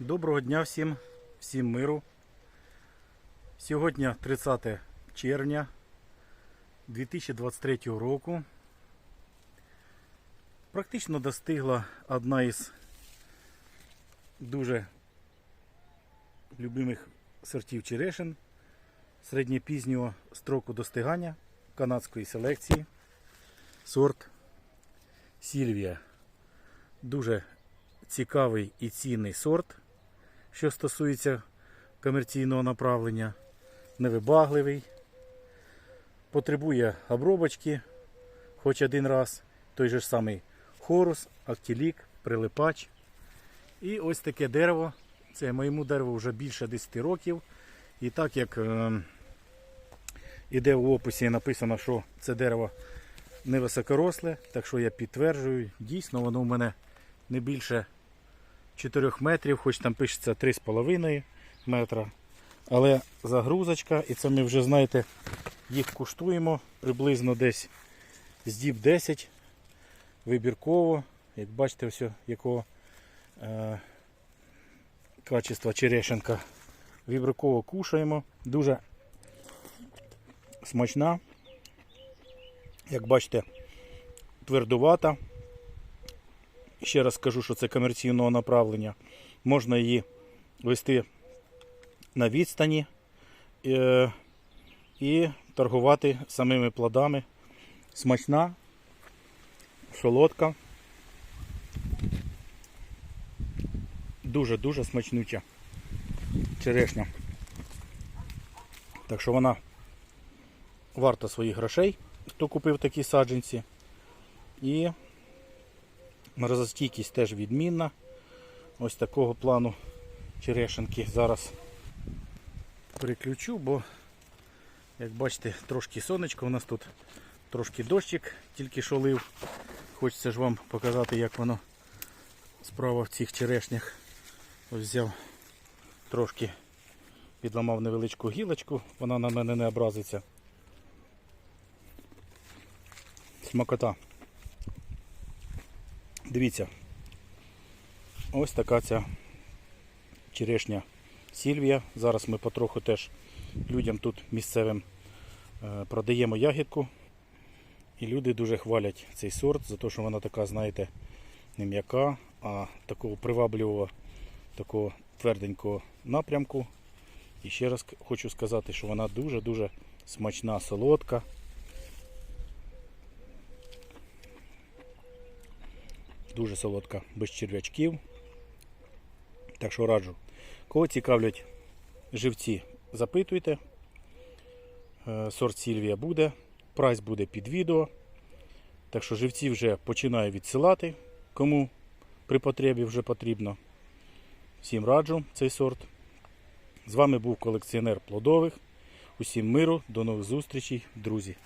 Доброго дня всім, всім миру. Сьогодні 30 червня 2023 року. Практично достигла одна із дуже любимих сортів черешин середньопізнього строку достигання канадської селекції. Сорт Сільвія. Дуже цікавий і цінний сорт, що стосується комерційного направлення, невибагливий, потребує обробочки хоч один раз, той же ж самий хорус, актілік, прилипач. І ось таке дерево. Це моєму дереву вже більше 10 років. І так як е, іде в описі написано, що це дерево невисокоросле, так що я підтверджую, дійсно воно в мене не більше 4 метрів, хоч там пишеться 3,5 метра. Але загрузочка, і це ми вже знаєте, їх куштуємо приблизно десь з діб 10 вибірково. Як бачите, ось якого е, качества черешенка. Вибірково кушаємо. Дуже смачна. Як бачите, твердувата. Ще раз скажу, що це комерційного направлення. Можна її вести на відстані е, і торгувати самими плодами. Смачна, солодка. Дуже-дуже смачнюча черешня. Так що вона варта своїх грошей, хто купив такі саджанці. І Морозостійкість теж відмінна. Ось такого плану черешенки. Зараз переключу, бо, як бачите, трошки сонечко. У нас тут трошки дощик тільки що лив. Хочеться ж вам показати, як воно справа в цих черешнях. Ось взяв трошки підламав невеличку гілочку, вона на мене не образиться. Смакота. Дивіться, ось така ця черешня Сільвія. Зараз ми потроху теж людям тут місцевим е, продаємо ягідку. І люди дуже хвалять цей сорт за те, що вона така, знаєте, не м'яка, а такого привабливого, такого тверденького напрямку. І ще раз хочу сказати, що вона дуже-дуже смачна, солодка. Дуже солодка, без черв'ячків. Так що раджу. Кого цікавлять живці, запитуйте. Е, Сорт Сільвія буде. Прайс буде під відео. Так що живці вже починаю відсилати, кому при потребі вже потрібно. Всім раджу цей сорт. З вами був колекціонер плодових. Усім миру, до нових зустрічей, друзі.